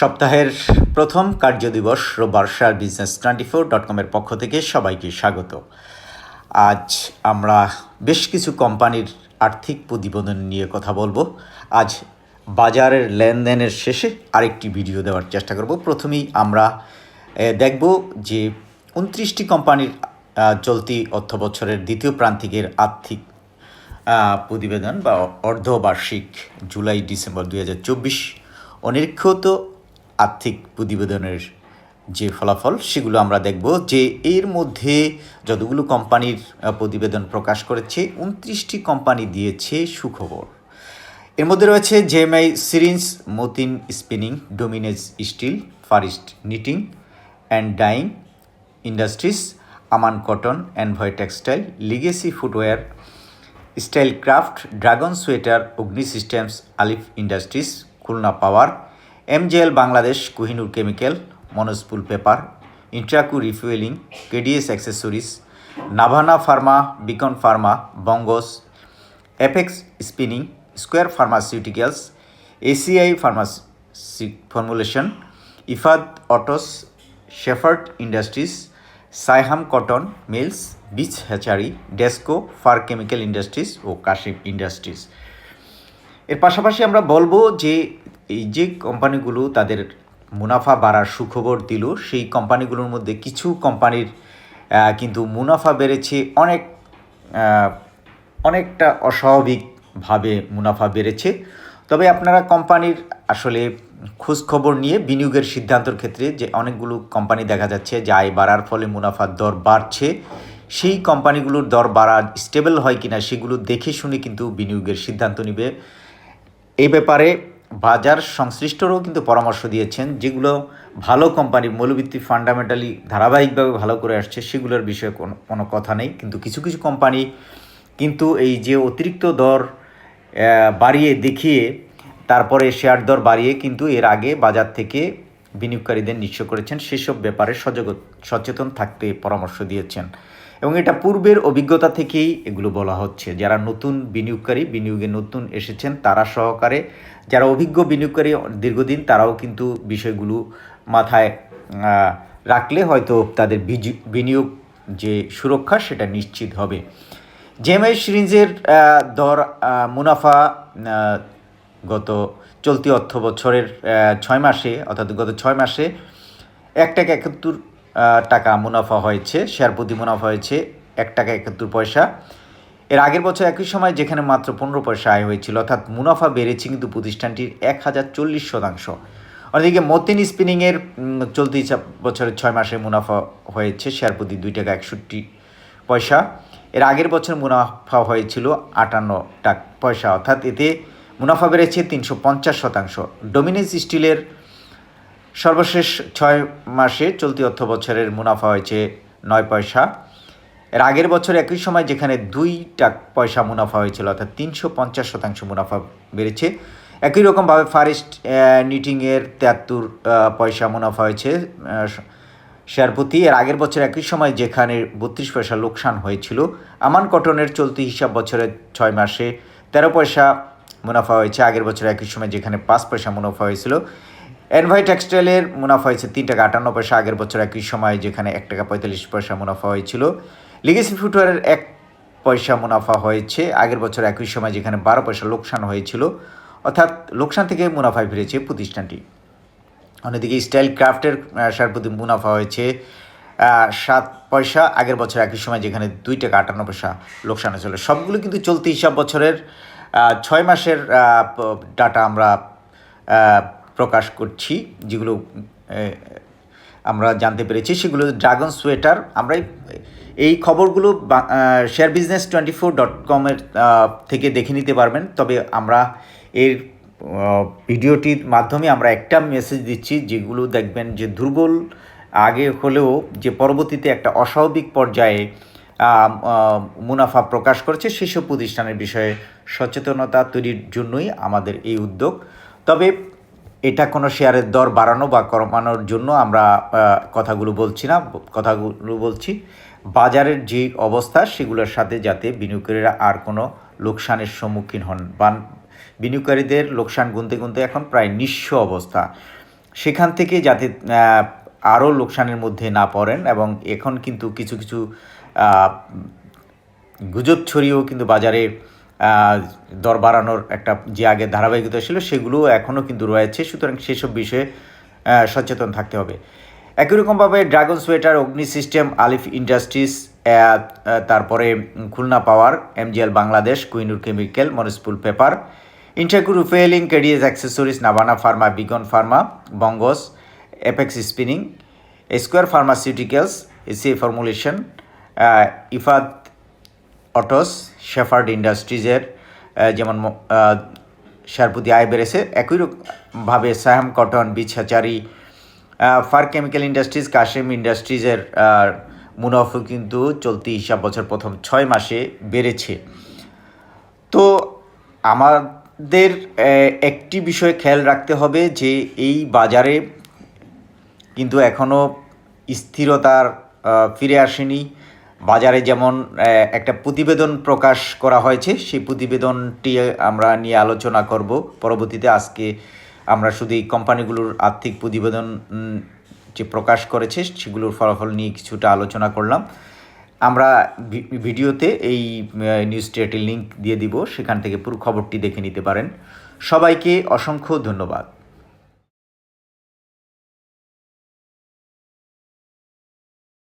সপ্তাহের প্রথম কার্যদিবস রোববার share business twenty four dot কমের পক্ষ থেকে সবাইকে স্বাগত। আজ আমরা বেশ কিছু কোম্পানির আর্থিক প্রতিবেদন নিয়ে কথা বলব। আজ বাজারের লেনদেনের শেষে আরেকটি ভিডিও দেওয়ার চেষ্টা করব। প্রথমেই আমরা দেখব যে উনত্রিশটি কোম্পানির চলতি অর্থ বছরের দ্বিতীয় প্রান্তিকের আর্থিক প্রতিবেদন বা অর্ধবার্ষিক জুলাই ডিসেম্বর দুই হাজার চব্বিশ অনিরীক্ষিত আর্থিক প্রতিবেদনের যে ফলাফল, সেগুলো আমরা দেখব যে এর মধ্যে যতগুলো কোম্পানির প্রতিবেদন প্রকাশ করেছে, উনত্রিশটি কোম্পানি দিয়েছে সুখবর। এর মধ্যে রয়েছে JMI, syringe, Matin spinning, dominage steel far east knitting, and dyeing industries, Aman cotton, envoy textile, legacy footwear style craft dragon sweater, Agni systems, Alif industries, Khulna power MJL Bangladesh Kohinoor chemical monospool paper, intraco refueling, KDS accessories, Navana pharma, beacon pharma, Bangas apex spinning, square pharmaceuticals, ACI pharmacy formulation, Ifad autos, shepherd industries, Saiham cotton mills beach hatchery, desco, far chemical industries O Kashim industries. এর পাশাপাশি আমরা বলব যে এই যে কোম্পানিগুলো তাদের মুনাফা বাড়ার সুখবর দিল, সেই কোম্পানিগুলোর মধ্যে কিছু কোম্পানির কিন্তু মুনাফা বেড়েছে অনেক অনেকটা অস্বাভাবিকভাবে মুনাফা বেড়েছে। তবে আপনারা কোম্পানির আসলে খোঁজ খবর নিয়ে বিনিয়োগের সিদ্ধান্তর ক্ষেত্রে যে অনেকগুলো কোম্পানি দেখা যাচ্ছে যে আয় বাড়ার ফলে মুনাফার দর বাড়ছে, সেই কোম্পানিগুলোর দর বাড়া স্টেবল হয় কিনা সেগুলো দেখে শুনে কিন্তু বিনিয়োগের সিদ্ধান্ত নেবে। এই ব্যাপারে বাজার সংশ্লিষ্টরাও কিন্তু পরামর্শ দিয়েছেন যেগুলো ভালো কোম্পানি মৌলভিত্তিক ফান্ডামেন্টালি ধারাবাহিকভাবে ভালো করে আসছে, সেগুলোর বিষয়ে কোনো কোনো কথা নেই। কিন্তু কিছু কিছু কোম্পানি কিন্তু এই যে অতিরিক্ত দর বাড়িয়ে দেখিয়ে তারপরে শেয়ার দর বাড়িয়ে কিন্তু এর আগে বাজার থেকে বিনিয়োগকারীদের নিশ্চয় করেছেন। সেসব ব্যাপারে সচেতন থাকতে পরামর্শ দিয়েছেন। এবং এটা পূর্বের অভিজ্ঞতা থেকেই এগুলো বলা হচ্ছে। যারা নতুন বিনিয়োগকারী, বিনিয়োগে নতুন এসেছেন, তারা সহকারে, যারা অভিজ্ঞ বিনিয়োগকারী দীর্ঘদিন, তারাও কিন্তু বিষয়গুলো মাথায় রাখলে হয়তো তাদের বিনিয়োগ যে সুরক্ষা, সেটা নিশ্চিত হবে। জেএমআই সিরিজের দর মুনাফা গত চলতি অর্থ বছরের ছয় মাসে, অর্থাৎ গত ছয় মাসে, এক টাকা একাত্তর টাকা মুনাফা হয়েছে শেয়ার প্রতি মুনাফা হয়েছে, এক টাকা একাত্তর পয়সা। এর আগের বছর একই সময় যেখানে মাত্র পনেরো পয়সা আয় হয়েছিল, অর্থাৎ মুনাফা বেড়েছে কিন্তু প্রতিষ্ঠানটির এক হাজার চল্লিশ শতাংশ। অন্যদিকে মতিন স্পিনিংয়ের চলতি বছরের ছয় মাসে মুনাফা হয়েছে শেয়ার প্রতি দুই টাকা একষট্টি পয়সা। এর আগের বছর মুনাফা হয়েছিল আটান্ন টাকা পয়সা, অর্থাৎ এতে মুনাফা বেড়েছে তিনশো পঞ্চাশ শতাংশ। ডোমিনেন্স স্টিলের সর্বশেষ ছয় মাসে চলতি অর্থ বছরের মুনাফা হয়েছে নয় পয়সা। এর আগের বছর একই সময় যেখানে দুই টাক পয়সা মুনাফা হয়েছিল, অর্থাৎ তিনশো পঞ্চাশ শতাংশ মুনাফা বেড়েছে, একই রকমভাবে ফারেস্ট নিটিংয়ের তেয়াত্তর পয়সা মুনাফা হয়েছে শেয়ার প্রতি। এর আগের বছর একই সময় যেখানে বত্রিশ পয়সা লোকসান হয়েছিল, আমান কটনের চলতি হিসাব বছরের ছয় মাসে তেরো পয়সা মুনাফা হয়েছে, আগের বছর একই সময় যেখানে পাঁচ পয়সা মুনাফা হয়েছিল। এনভাই টেক্সটাইলের মুনাফা হয়েছে তিন টাকা আটান্ন পয়সা। আগের বছর একই সময় যেখানে এক টাকা পঁয়তাল্লিশ পয়সা মুনাফা হয়েছিল। লিগেসি ফুটওয়ারের এক পয়সা মুনাফা হয়েছে। আগের বছর একই সময় যেখানে বারো পয়সা লোকসান হয়েছিল। অর্থাৎ লোকসান থেকে মুনাফায় ফিরেছে প্রতিষ্ঠানটি। অন্যদিকে স্টাইল ক্রাফটের শেয়ার প্রতি মুনাফা হয়েছে সাত পয়সা। আগের বছর একই সময় যেখানে দুই টাকা আটান্ন পয়সা লোকসান হয়েছিল। সবগুলো কিন্তু চলতি হিসাব বছরের ছয় মাসের ডাটা আমরা প্রকাশ করছি, যেগুলো আমরা জানতে পেরেছি, সেগুলো ড্রাগন সোয়েটার আমরা এই- খবরগুলো share business twenty four dot কমের থেকে দেখে নিতে পারবেন। তবে আমরা এর ভিডিওটির মাধ্যমে আমরা একটা মেসেজ দিচ্ছি, যেগুলো দেখবেন যে দুর্বল, আগে হলেও যে পরবর্তীতে একটা অস্বাভাবিক পর্যায়ে মুনাফা প্রকাশ করেছে, সেসব প্রতিষ্ঠানের বিষয়ে সচেতনতা তৈরির জন্যই আমাদের এই উদ্যোগ। তবে এটা কোনো শেয়ারের দর বাড়ানো বা কমানোর জন্য আমরা কথাগুলো বলছি না, কথাগুলো বলছি। বাজারের যে অবস্থা, সেগুলোর সাথে যাতে বিনিয়োগকারীরা আর কোনো লোকসানের সম্মুখীন হন। বা বিনিয়োগকারীদের লোকসান গুনতে গুনতে এখন প্রায় নিঃস্ব অবস্থা। সেখান থেকে যাতে আরও লোকসানের মধ্যে না পড়েন এবং এখন কিন্তু কিছু কিছু গুজব ছড়িয়েও কিন্তু বাজারে দর বাড়ানোর একটা যে আগে ধারাবাহিকতা ছিল সেগুলো এখনও কিন্তু রয়েছে। সুতরাং সেসব বিষয়ে সচেতন থাকতে হবে। একই রকমভাবে dragon sweater, Agni system, Alif industries তারপরে Khulna power, MGL Bangladesh, Kohinoor chemical monospool paper, intraco refueling, KDS accessories Navana pharma, beacon pharma, Bangas apex spinning square pharmaceuticals AC formulation Ifad autos, shepherd ইন্ডাস্ট্রিজের যেমন শেয়ারপতি আয় বেড়েছে একই rock- Saiham cotton beach hatchery far chemical industries, Kashim ইন্ডাস্ট্রিজের মুনাফা কিন্তু চলতি হিসাব বছর প্রথম ছয় মাসে বেড়েছে। তো আমাদের একটি বিষয় খেয়াল রাখতে হবে যে এই বাজারে কিন্তু এখনও স্থিরতার ফিরে আসেনি। বাজারে যেমন একটা প্রতিবেদন প্রকাশ করা হয়েছে সেই প্রতিবেদনটি আমরা নিয়ে আলোচনা করব। পরবর্তীতে আজকে আমরা শুধু এই কোম্পানিগুলোর আর্থিক প্রতিবেদন যে প্রকাশ করেছে সেগুলোর ফলাফল নিয়ে কিছুটা আলোচনা করলাম। আমরা ভিডিওতে এই আহ, নিউজটি একটি লিঙ্ক দিয়ে দিব সেখান থেকে পুরো খবরটি দেখে নিতে পারেন। সবাইকে অসংখ্য ধন্যবাদ।